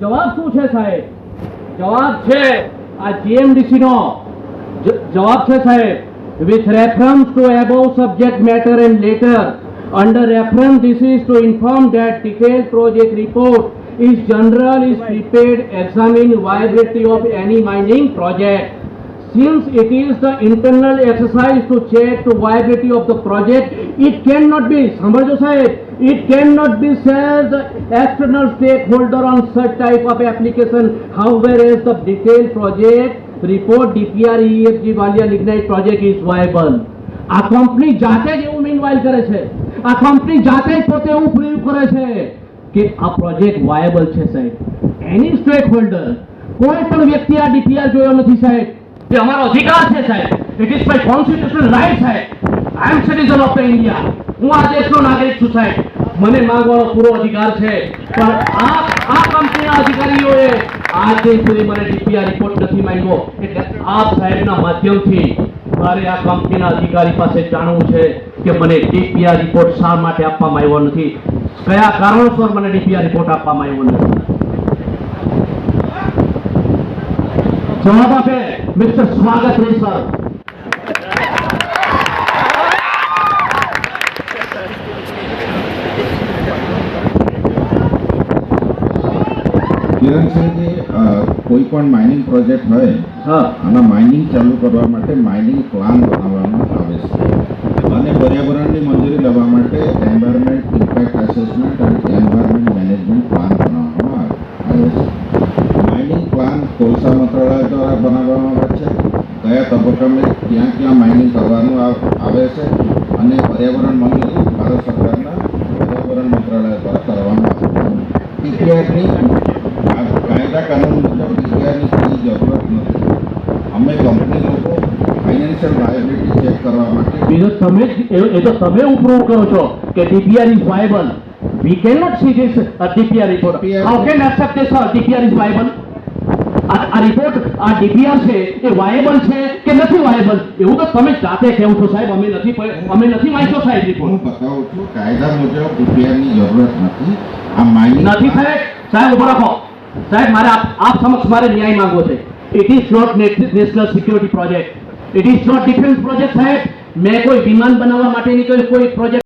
જવાબ શું છે સાહેબ જવાબ છે આ જીએમડીસી નો જ- જવાબ છે સાહેબ with reference to above subject matter and later under reference this is to inform that detailed project report is general is prepared examine viability of any mining project since it is the internal exercise to check the viability of the project, it cannot be, સમજો સાહેબ, it cannot be said the external stakeholder on such type of application, however as the detailed project report DPR EFG Valia Lignite project is viable. આ company જાતે જ એવું meanwhile કરે છે આ company જાતે જ પોતે એવું પ્રૂવ કરે છે કે આ પ્રોજેક્ટ વાયેબલ છે સાહેબ એની સ્ટેક હોલ્ડર કોઈ પણ વ્યક્તિ આ ડીપીઆર જોયો નથી સાહેબ એ અમારો અધિકાર છે સાહેબ. It is my constitutional right સાહેબ. I am citizen of India હું આ દેશનો નાગરિક છું, સાહેબ. મને માંગવાનો પૂરો અધિકાર છે. પણ આ આ કંપનીના અધિકારીઓએ આજે સુધી મને ડીપીઆર રિપોર્ટ નથી માંગ્યો. એટલે આપ સાહેબના માધ્યમથી મારે આ કંપનીના અધિકારી પાસે જાણવું છે કે મને ડીપીઆર રિપોર્ટ શા માટે આપવામાં આવ્યો નથી? કયા કારણોસર મને ડીપીઆર રિપોર્ટ આપવામાં આવ્યો નથી? જવાબ આપે. મિસ્ટર સ્વાગત રે સર કિરણસિંહજી અ, કોઈ પણ માઇનિંગ પ્રોજેક્ટ હોય હા. આના માઇનિંગ ચાલુ કરવા માટે માઇનિંગ પ્લાન બનાવવામાં આવે છે. અને પર્યાવરણની મંજૂરી લેવા માટે એન્વાયરમેન્ટ ઇમ્પેક્ટ અસેસમેન્ટ અને એન્વાયરમેન્ટ મેનેજમેન્ટ પ્લાન બનાવવામાં આવે છે. પ્લાન કોલસા મંત્રાલય દ્વારા બનાવવામાં આવે છે. કયા તબક્કામાં ક્યાં ક્યાં માઇનિંગ કરવાનું આવે છે અને પર્યાવરણ મંજૂરી ભારત સરકારના પર્યાવરણ મંત્રાલય દ્વારા કરવામાં આવે છે. ટીપીઆરની કાયદા કાનૂન મુજબ ટીપીઆરની કોઈ જરૂરત નથી. અમે કંપની લોકો ફાઇનાન્શિયલ લાયબિલિટી ચેક કરવા માટે બીજો તમે એ- તો તમે ઉપરૂવ કરો છો કે DPR is viable not see this DPR report DPR how can accept this DPR is viable આ આ રિપોર્ટ આ ડીપીઆર છે એ વાયેબલ છે કે નથી વાયેબલ એવું તો તમે જાતે કહેવું છો સાહેબ અમે નથી અમે નથી વાંચ્યો સાહેબ હું બતાવું છું કાયદા મુજબ ટીપીઆરની જરૂરત નથી. આ માઇનિંગ નથી સાહેબ. સાહેબ ઊભા રાખો. સાહેબ મારે આપ આપ સમક્ષ મારે ન્યાય માંગવો છે. It is not national security project it is not defence project સાહેબ. મેં કોઈ વિમાન બનાવવા માટેની કોઈ કોઈ પ્રોજેક્ટ